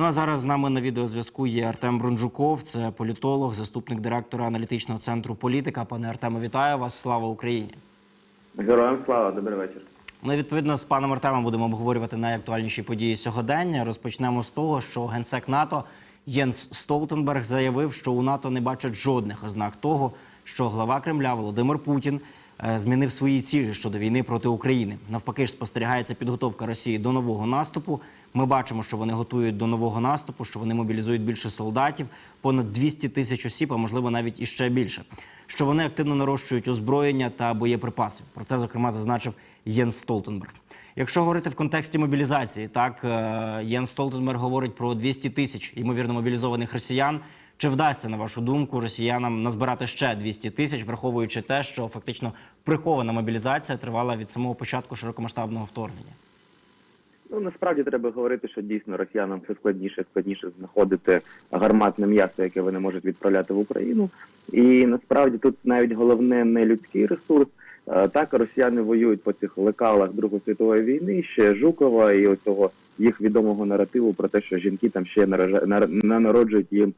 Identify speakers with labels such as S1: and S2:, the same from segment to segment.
S1: Ну а зараз з нами на відеозв'язку є Артем Бронджуков, це політолог, заступник директора аналітичного центру політика. Пане Артеме, вітаю вас! Слава Україні!
S2: Героям слава, добрий вечір.
S1: Ми відповідно з паном Артемом будемо обговорювати найактуальніші події сьогодення. Розпочнемо з того, що генсек НАТО Єнс Столтенберг заявив, що у НАТО не бачать жодних ознак того, що глава Кремля Володимир Путін змінив свої цілі щодо війни проти України. Навпаки ж спостерігається підготовка Росії до нового наступу. Ми бачимо, що вони готують до нового наступу, що вони мобілізують більше солдатів, понад 200 тисяч осіб, а можливо навіть іще більше. Що вони активно нарощують озброєння та боєприпаси. Про це зокрема зазначив Єнс Столтенберг. Якщо говорити в контексті мобілізації, так е, Єнс Столтенберг говорить про 200 тисяч ймовірно мобілізованих росіян. Чи вдасться, на вашу думку, росіянам назбирати ще 200 тисяч, враховуючи те, що фактично прихована мобілізація тривала від самого початку широкомасштабного вторгнення?
S2: Ну насправді треба говорити, що дійсно росіянам все складніше складніше знаходити гарматне м'ясо, яке вони можуть відправляти в Україну. І насправді тут навіть головне не людський ресурс. Е, Так росіяни воюють по цих лекалах Другої світової війни, ще Жукова і оцього їх відомого наративу про те, що жінки там ще не народжують їм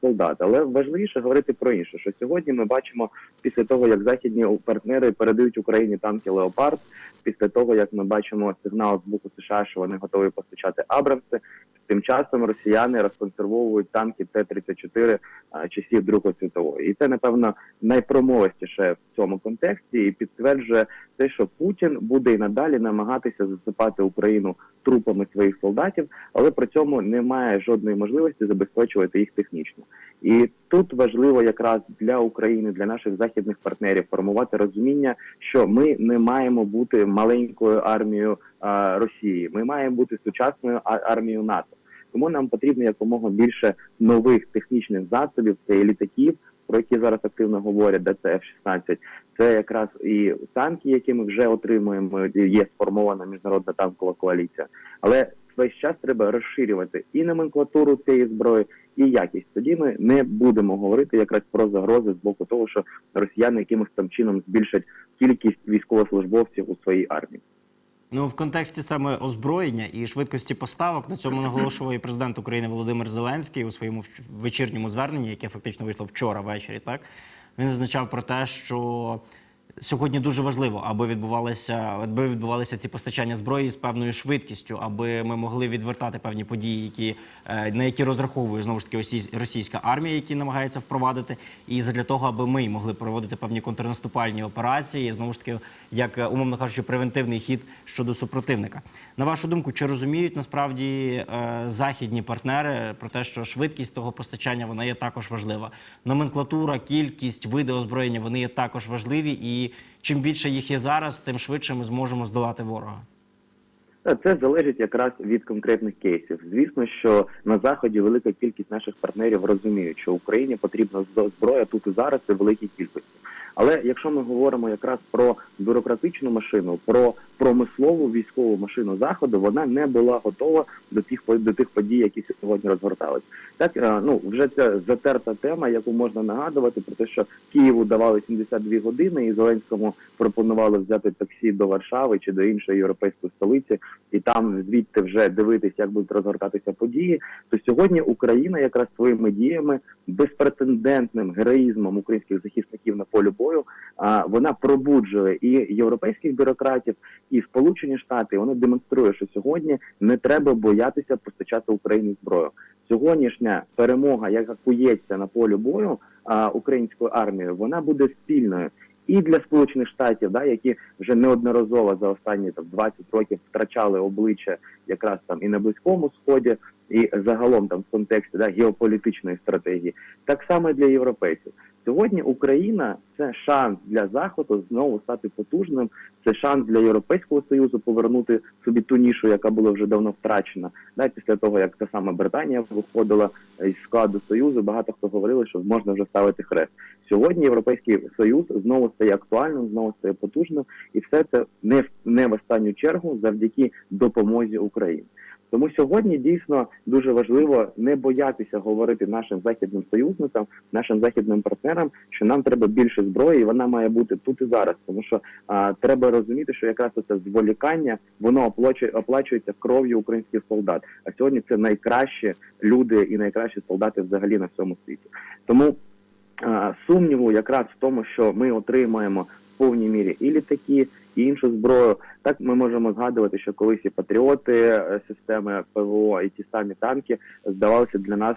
S2: солдат. Але важливіше говорити про інше, що сьогодні ми бачимо після того, як західні партнери передають Україні танки Леопард, після того як ми бачимо сигнал з боку США, що вони готові постачати Абрамси. Тим часом росіяни розконсервовують танки Т-34 а, часів Другої світової, і це напевно найпромовистіше в цьому контексті, і підтверджує те, що Путін буде і надалі намагатися засипати Україну трупами своїх солдатів, але при цьому не має жодної можливості забезпечувати їх технічно. І тут важливо якраз для України, для наших західних партнерів формувати розуміння, що ми не маємо бути маленькою армією а, Росії. Ми маємо бути сучасною армією НАТО. Тому нам потрібно якомога більше нових технічних засобів, це і літаків, про які зараз активно говорять, де це F-16, це якраз і танки, які ми вже отримуємо. Є сформована міжнародна танкова коаліція. Але весь час треба розширювати і номенклатуру цієї зброї, і якість. Тоді ми не будемо говорити якраз про загрози з боку того, що росіяни якимось там чином збільшать кількість військовослужбовців у своїй армії.
S1: Ну, в контексті саме озброєння і швидкості поставок на цьому наголошував і президент України Володимир Зеленський у своєму вечірньому зверненні, яке фактично вийшло вчора ввечері. Так він зазначав про те, що сьогодні дуже важливо, аби відбувалися, аби відбувалися ці постачання зброї з певною швидкістю, аби ми могли відвертати певні події, які е, на які розраховує знову ж таки осі- російська армія, які намагається впровадити, і для того, аби ми могли проводити певні контрнаступальні операції, знову ж таки, як е, умовно кажучи, превентивний хід щодо супротивника. На вашу думку, чи розуміють насправді е, західні партнери про те, що швидкість того постачання вона є також важлива? Номенклатура, кількість, види озброєння вони є також важливі, і чим більше їх є зараз, тим швидше ми зможемо здолати ворога.
S2: Це залежить якраз від конкретних кейсів. Звісно, що на заході велика кількість наших партнерів розуміють, що Україні потрібна зброя тут і зараз і великій кількості. Але якщо ми говоримо якраз про бюрократичну машину, про промислову військову машину заходу, вона не була готова до тих до тих подій, які сьогодні розгортались. Так е, ну вже це затерта тема, яку можна нагадувати про те, що Києву давали 72 години, і Зеленському пропонували взяти таксі до Варшави чи до іншої європейської столиці, і там звідти вже дивитися, як будуть розгортатися події. То сьогодні Україна якраз своїми діями, безпрецедентним героїзмом українських захисників на полі бою, а вона пробуджує і європейських бюрократів, і Сполучені Штати. Вона демонструє, що сьогодні не треба боятися постачати Україні зброю. Сьогоднішня перемога, яка кується на полі бою українською армією, вона буде спільною. І для сполучених штатів, да, які вже неодноразово за останні там 20 років втрачали обличчя якраз там і на близькому сході, і загалом там в контексті да, геополітичної стратегії, так само і для європейців. Сьогодні Україна це шанс для заходу знову стати потужним. Це шанс для європейського союзу повернути собі ту нішу, яка була вже давно втрачена. Да, після того як та сама Британія виходила із складу союзу, багато хто говорили, що можна вже ставити хрест. Сьогодні європейський союз знову стає актуальним, знову стає потужним, і все це не в не в останню чергу завдяки допомозі Україні. Тому сьогодні дійсно дуже важливо не боятися говорити нашим західним союзникам, нашим західним партнерам, що нам треба більше зброї, і вона має бути тут і зараз. Тому що а, треба розуміти, що якраз це зволікання воно оплачує, оплачується кров'ю українських солдат. А сьогодні це найкращі люди і найкращі солдати взагалі на всьому світі. Тому а, сумніву якраз в тому, що ми отримаємо повній мірі і літаки, і іншу зброю. Так ми можемо згадувати, що колись і патріоти е, системи ПВО, і ті самі танки здавалися для нас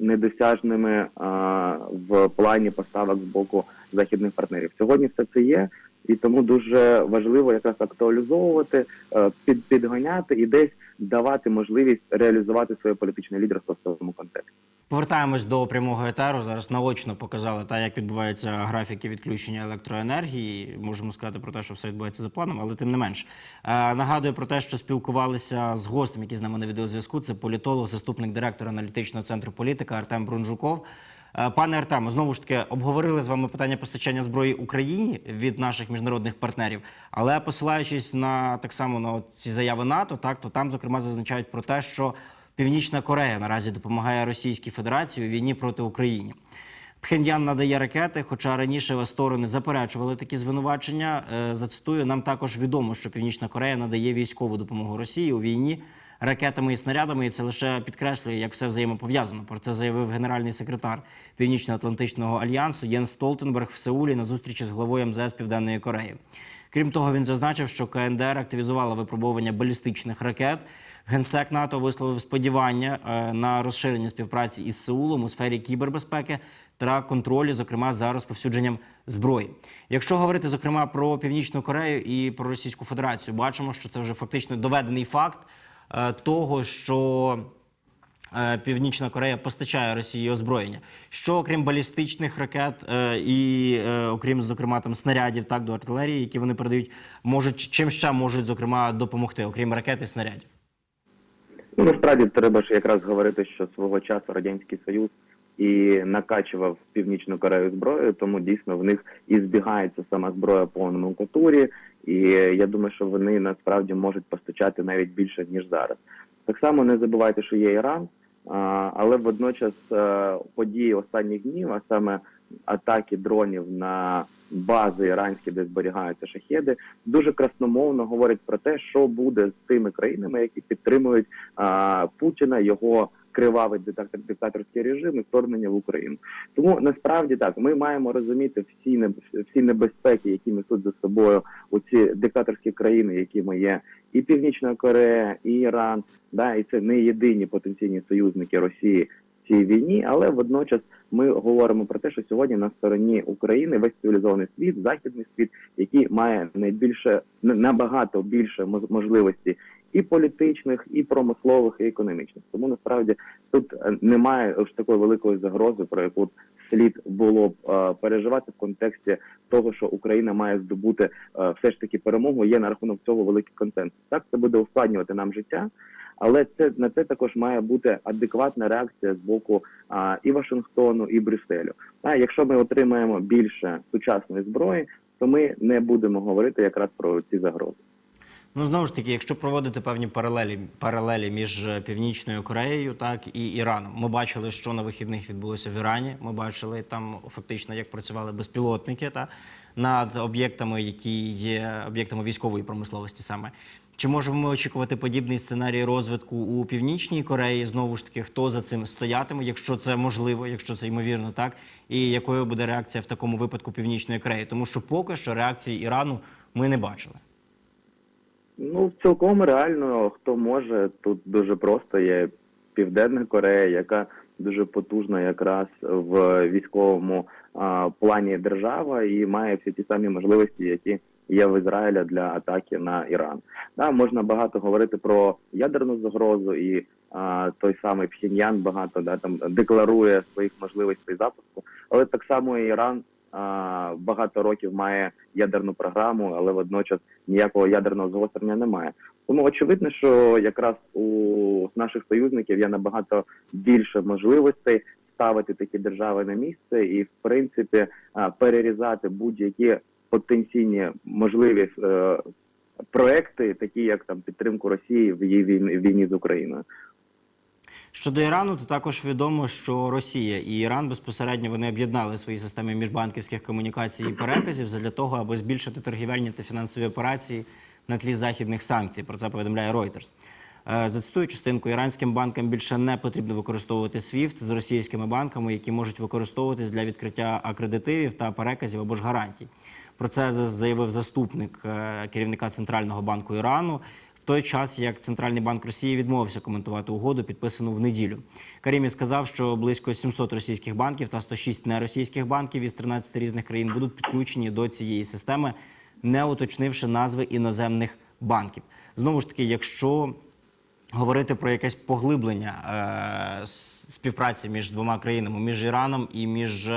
S2: недосяжними а, в плані поставок з боку західних партнерів. Сьогодні все це є, і тому дуже важливо якраз актуалізовувати, е, під, підганяти і десь давати можливість реалізувати своє політичне лідерство в цьому контексті.
S1: Повертаємось до прямого етеру. Зараз наочно показали та як відбуваються графіки відключення електроенергії. Можемо сказати про те, що все відбувається за планом, але тим не менш Е, нагадую про те, що спілкувалися з гостем, який з нами на відеозв'язку. Це політолог, заступник директора аналітичного центру політика Артем Брунжуков. Е, Пане Артему, знову ж таки обговорили з вами питання постачання зброї Україні від наших міжнародних партнерів, але посилаючись на так само на ці заяви НАТО, так то там зокрема зазначають про те, що Північна Корея наразі допомагає Російській Федерації у війні проти України. Пхеньян надає ракети, хоча раніше сторони заперечували такі звинувачення. Е, Зацитую, нам також відомо, що Північна Корея надає військову допомогу Росії у війні ракетами і снарядами, і це лише підкреслює, як все взаємопов'язано. Про це заявив генеральний секретар Північно-Атлантичного альянсу Єнс Столтенберг в Сеулі на зустрічі з главою МЗС Південної Кореї. Крім того, він зазначив, що КНДР активізувала випробування балістичних ракет. Генсек НАТО висловив сподівання е, на розширення співпраці із Сеулом у сфері кібербезпеки та контролю, зокрема за розповсюдженням зброї. Якщо говорити зокрема про Північну Корею і про Російську Федерацію, бачимо, що це вже фактично доведений факт того, що е, Північна Корея постачає Росії озброєння. Що окрім балістичних ракет е, і е, окрім, зокрема, там снарядів так до артилерії, які вони передають, можуть чим ще можуть зокрема допомогти, окрім ракет і снарядів.
S2: Ну насправді треба ж якраз говорити, що свого часу радянський союз і накачував північну Корею зброєю, тому дійсно в них і збігається сама зброя по номенклатурі, і я думаю, що вони насправді можуть постачати навіть більше ніж зараз. Так само не забувайте, що є Іран, але водночас події останніх днів, а саме атаки дронів на бази іранські, де зберігаються шахеди, дуже красномовно говорять про те, що буде з тими країнами, які підтримують Путіна, його кривавий диктатор, диктаторський режим і вторгнення в Україну. Тому насправді так ми маємо розуміти всі всі небезпеки, які несуть за собою оці диктаторські країни, якими є і Північна Корея, і Іран, да, і це не єдині потенційні союзники Росії в цій війні, але водночас ми говоримо про те, що сьогодні на стороні України весь цивілізований світ, західний світ, який має найбільше на- набагато більше мож- можливості і політичних, і промислових, і економічних. Тому насправді тут е, немає ось такої великої загрози, про яку слід було б е, переживати в контексті того, що Україна має здобути е, все ж таки перемогу. Є на рахунок цього великий консенсус. Так це буде ускладнювати нам життя. Але це на це також має бути адекватна реакція з боку а, і Вашингтону, і Брюсселю. А якщо ми отримаємо більше сучасної зброї, то ми не будемо говорити якраз про ці загрози.
S1: Ну знову ж таки, якщо проводити певні паралелі паралелі між е, Північною Кореєю, так і Іраном, ми бачили, що на вихідних відбулося в Ірані. Ми бачили там фактично, як працювали безпілотники та над об'єктами, які є об'єктами військової промисловості саме. Чи можемо ми очікувати подібний сценарій розвитку у Північній Кореї? Знову ж таки, хто за цим стоятиме, якщо це можливо, якщо це ймовірно, так і якою буде реакція в такому випадку Північної Кореї? Тому що поки що реакції Ірану ми не бачили.
S2: Ну цілком реально хто може тут дуже просто є Південна Корея, яка дуже потужна якраз в військовому а, плані держава і має всі ті самі можливості, які є в Ізраїля для атаки на Іран. Да, можна багато говорити про ядерну загрозу, і а, той самий Пхеньян багато да там декларує своїх можливостей запуску, але так само і Іран багато років має ядерну програму, але водночас ніякого ядерного загострення немає. Тому очевидно, що якраз у наших союзників є набагато більше можливостей ставити такі держави на місце і, в принципі, перерізати будь-які потенційні можливі е, проекти, такі як там підтримку Росії в її війні, війні з Україною.
S1: Щодо Ірану, то також відомо, що Росія і Іран безпосередньо вони об'єднали свої системи міжбанківських комунікацій і переказів для того, аби збільшити торгівельні та фінансові операції на тлі західних санкцій. Про це повідомляє Reuters. Е, Зацитую частинку, іранським банкам більше не потрібно використовувати SWIFT з російськими банками, які можуть використовуватись для відкриття акредитивів та переказів або ж гарантій. Про це заявив заступник е, керівника центрального банку Ірану. Той час як Центральний банк Росії відмовився коментувати угоду, підписану в неділю. Карімі сказав, що близько 700 російських банків та 106 неросійських банків із 13 різних країн будуть підключені до цієї системи, не уточнивши назви іноземних банків. Знову ж таки, якщо говорити про якесь поглиблення е, співпраці між двома країнами, між Іраном і між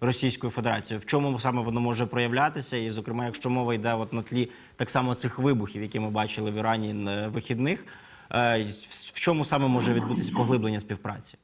S1: Російською Федерацією. В чому саме воно може проявлятися? І, зокрема, якщо мова йде от на тлі так само цих вибухів, які ми бачили в Ірані на вихідних, е, в- в чому саме може відбутися поглиблення співпраці?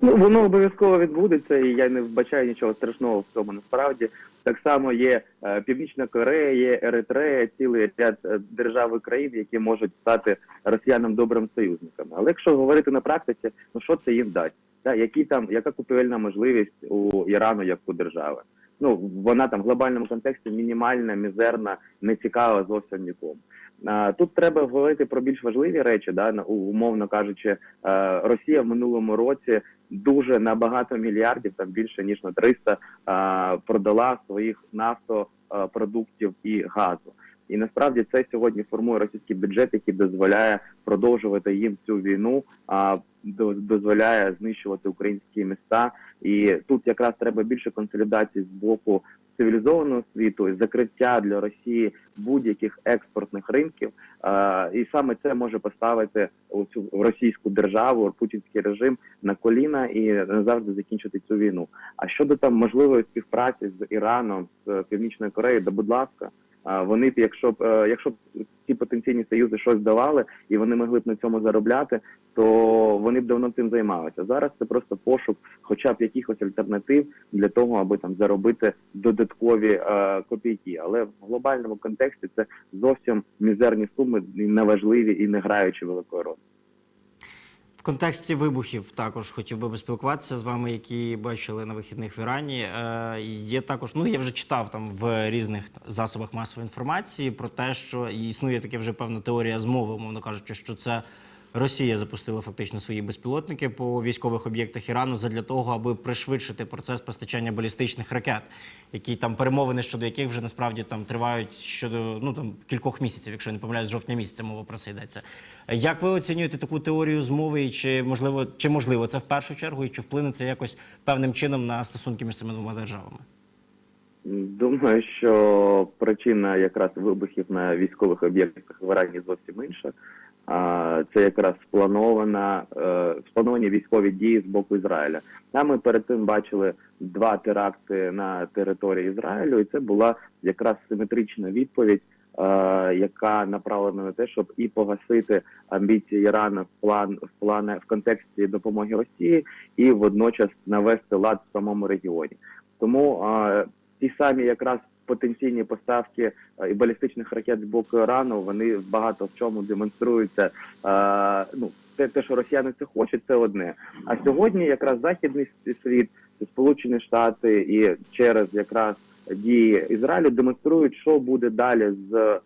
S2: Ну, воно обов'язково відбудеться, і я не вбачаю нічого страшного в цьому. Насправді так само є е, Північна Корея, Еритрея, цілий ряд е, держав країн, які можуть стати росіянам добрим союзниками. Але якщо говорити на практиці, ну що це їм дасть? Та які там яка купівельна можливість у Ірану як у держави? Ну вона там в глобальному контексті мінімальна, мізерна, не цікава зовсім нікому. Тут треба говорити про більш важливі речі, да умовно кажучи, е, Росія в минулому році дуже на багато мільярдів, там більше ніж на 300, е, продала своїх нафтопродуктів і газу. І насправді це сьогодні формує російський бюджет, який дозволяє продовжувати їм цю війну, а дозволяє знищувати українські міста. І тут якраз треба більше консолідації з боку цивілізованого світу і закриття для Росії будь-яких експортних ринків. І саме це може поставити цю російську державу, путінський режим на коліна і назавжди закінчити цю війну. А щодо там можливої співпраці з Іраном, з Північною Кореєю, да будь ласка. Вони б, якщо б е, якщо б ці потенційні союзи щось давали і вони могли б на цьому заробляти, то вони б давно цим займалися. Зараз це просто пошук, хоча б якихось альтернатив для того, аби там заробити додаткові е, копійки. Але в глобальному контексті це зовсім мізерні суми, неважливі і не граючи великої ролі.
S1: Контексті вибухів також хотів би поспілкуватися з вами, які бачили на вихідних в Ірані. Е, є також, ну я вже читав там в різних засобах масової інформації про те, що існує таке вже певна теорія змови, умовно кажучи, що це Росія запустила фактично свої безпілотники по військових об'єктах Ірану задля того, аби пришвидшити процес постачання балістичних ракет, які там перемовини щодо яких вже насправді там тривають щодо ну там кількох місяців, якщо я не помиляюсь, жовтня місяця мова про це йдеться. Як ви оцінюєте таку теорію змови, і чи можливо чи можливо це в першу чергу, і чи вплине це якось певним чином на стосунки між цими двома державами?
S2: Думаю, що причина якраз вибухів на військових об'єктах в Ірані зовсім інша. Це якраз спланована е, сплановані військові дії з боку Ізраїля. А ми перед тим бачили два теракти на території Ізраїлю, і це була якраз симетрична відповідь, е, яка направлена на те, щоб і погасити амбіції Ірану в план в плани в контексті допомоги Росії, і водночас навести лад в самому регіоні. Тому е, ті самі якраз потенційні поставки е, і балістичних ракет з боку Ірану, вони багато в чому демонструються. Е, ну, те, те, що росіяни це хочуть, це одне. А сьогодні якраз західний світ, Сполучені Штати і через якраз дії Ізраїлю демонструють, що буде далі з.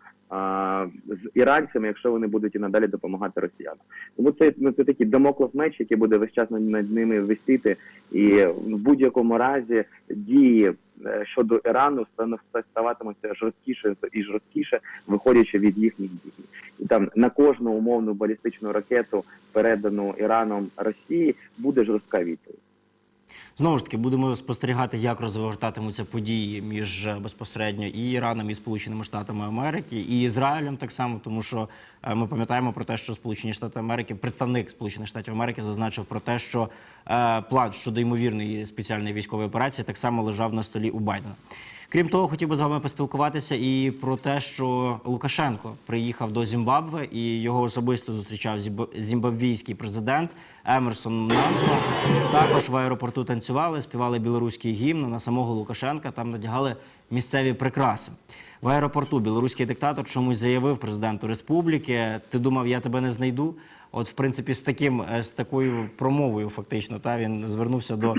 S2: З іранцями, якщо вони будуть і надалі допомагати росіянам, тому це ну це такий домоклов меч, який буде весь час над- ними висіти, і в будь-якому разі дії е, щодо Ірану ставатимуться жорсткіше і жорсткіше, виходячи від їхніх дій. І там на кожну умовну балістичну ракету, передану Іраном Росії, буде жорстка відповідь.
S1: Знову ж таки, будемо спостерігати, як розвертатимуться події між е, безпосередньо і Іраном, і Сполученими Штатами Америки, і Ізраїлем так само, тому що е, ми пам'ятаємо про те, що Сполучені Штати Америки, представник Сполучених Штатів Америки, зазначив про те, що е, план щодо ймовірної спеціальної військової операції так само лежав на столі у Байдена. Крім того, хотів би з вами поспілкуватися і про те, що Лукашенко приїхав до Зімбабве і його особисто зустрічав зімб- зімбабвійський президент Емерсон Мнангва. Також в аеропорту танцювали, співали білоруський гімн. На самого Лукашенка там надягали місцеві прикраси. В аеропорту білоруський диктатор чомусь заявив президенту республіки: Ти думав, я тебе не знайду? От, в принципі, з таким е, з такою промовою, фактично, та він звернувся до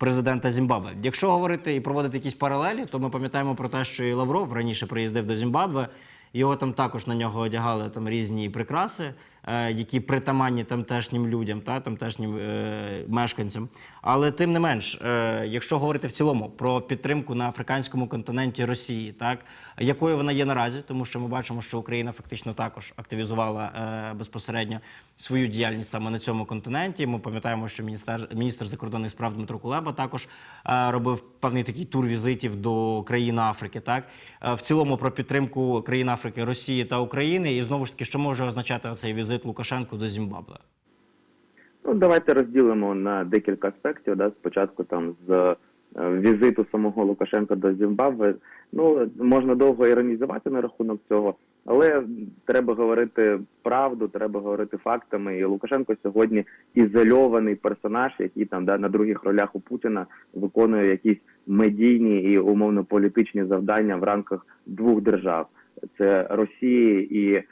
S1: президента Зімбабве. Якщо говорити і проводити якісь паралелі, то ми пам'ятаємо про те, що і Лавров раніше приїздив до Зімбабве. Його там також на нього одягали там різні прикраси, е, які притаманні тамтешнім людям, та тамтешнім е, мешканцям. Але тим не менш, е, якщо говорити в цілому про підтримку на африканському континенті Росії, так якою вона є наразі, тому що ми бачимо, що Україна фактично також активізувала е, безпосередньо свою діяльність саме на цьому континенті. Ми пам'ятаємо, що міністр, міністр закордонних справ Дмитро Кулеба також е, робив певний такий тур візитів до країн Африки. Так в цілому про підтримку країн Африки, Росії та України, і знову ж таки, що може означати цей візит Лукашенко до Зімбабве?
S2: Ну, давайте розділимо на декілька аспектів. Да? Спочатку там з е, візиту самого Лукашенка до Зімбабве. Ну, можна довго іронізувати на рахунок цього, але треба говорити правду, треба говорити фактами. І Лукашенко сьогодні ізольований персонаж, який там да, на других ролях у Путіна виконує якісь медійні і умовно політичні завдання в рамках двох держав. Це Росії і е,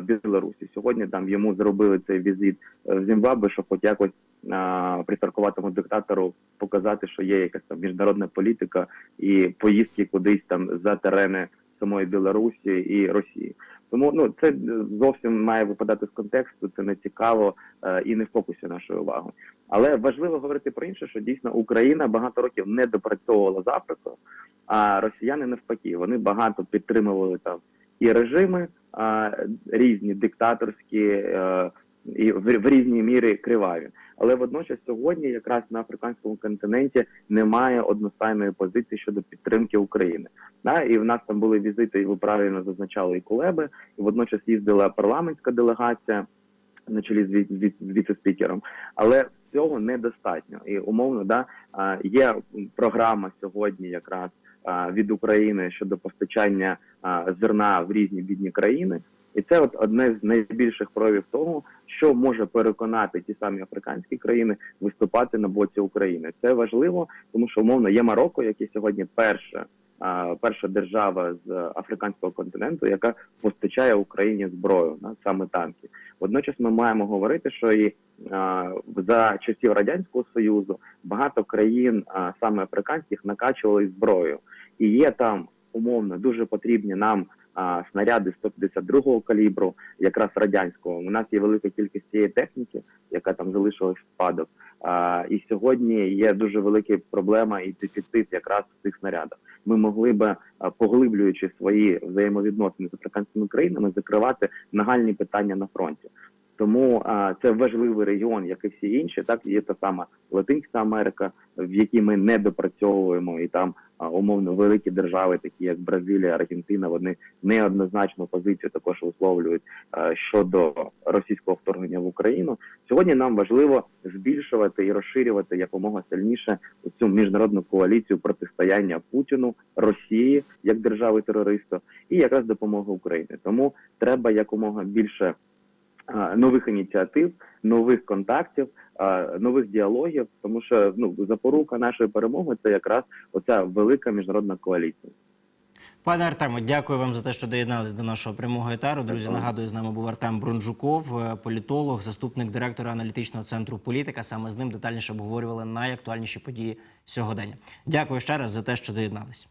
S2: Білорусі. Сьогодні там йому зробили цей візит е, в Зімбабве, щоб хоч якось е, пристаркуватому диктатору показати, що є якась там міжнародна політика і поїздки кудись там за терени самої Білорусі і Росії. Тому ну це е, зовсім має випадати з контексту. Це не цікаво е, і не в фокусі нашої уваги. Але важливо говорити про інше, що дійсно Україна багато років не допрацьовувала з Африкою, а росіяни навпаки, вони багато підтримували там і режими різні диктаторські е, і в, різній мірі криваві. Але водночас сьогодні, якраз на африканському континенті, немає одностайної позиції щодо підтримки України. Да? І в нас там були візити, і ви правильно зазначали і Кулеби, і водночас їздила парламентська делегація на чолі з, ві- з, з віце-спікером. Але цього недостатньо. І умовно, да, є програма сьогодні якраз від України щодо постачання зерна в різні бідні країни. І це от одне з найбільших проявів того, що може переконати ті самі африканські країни виступати на боці України. Це важливо, тому що умовно є Марокко, яке сьогодні перша, а, перша держава з африканського континенту, яка постачає Україні зброю, на саме танки. Водночас ми маємо говорити, що і за часів радянського союзу багато країн, саме африканських, накачували зброю, і є там умовно дуже потрібні нам а, снаряди 152-го калібру, якраз радянського. У нас є велика кількість цієї техніки, яка там залишилась в спадок. А, і сьогодні є дуже велика проблема і дефіцит якраз цих снарядах. Ми могли би, поглиблюючи свої взаємовідносини з африканськими країнами, закривати нагальні питання на фронті. Тому а, це важливий регіон, як і всі інші. Так є та сама Латинська Америка, в якій ми не допрацьовуємо, і там а, умовно великі держави, такі як Бразилія, Аргентина, вони неоднозначну позицію також висловлюють а, щодо російського вторгнення в Україну. Сьогодні нам важливо збільшувати і розширювати якомога сильніше цю міжнародну коаліцію протистояння Путіну, Росії як держави терористу і якраз допомога Україні. Тому треба якомога більше нових ініціатив, нових контактів, нових діалогів, тому що ну запорука нашої перемоги це якраз оця велика міжнародна коаліція.
S1: Пане Артему, дякую вам за те, що доєднались до нашого прямого етеру. Друзі, нагадую, з нами був Артем Брунжуков, е, політолог, заступник директора аналітичного центру політика. Саме з ним детальніше обговорювали найактуальніші події сьогодення. Дякую ще раз за те, що доєднались.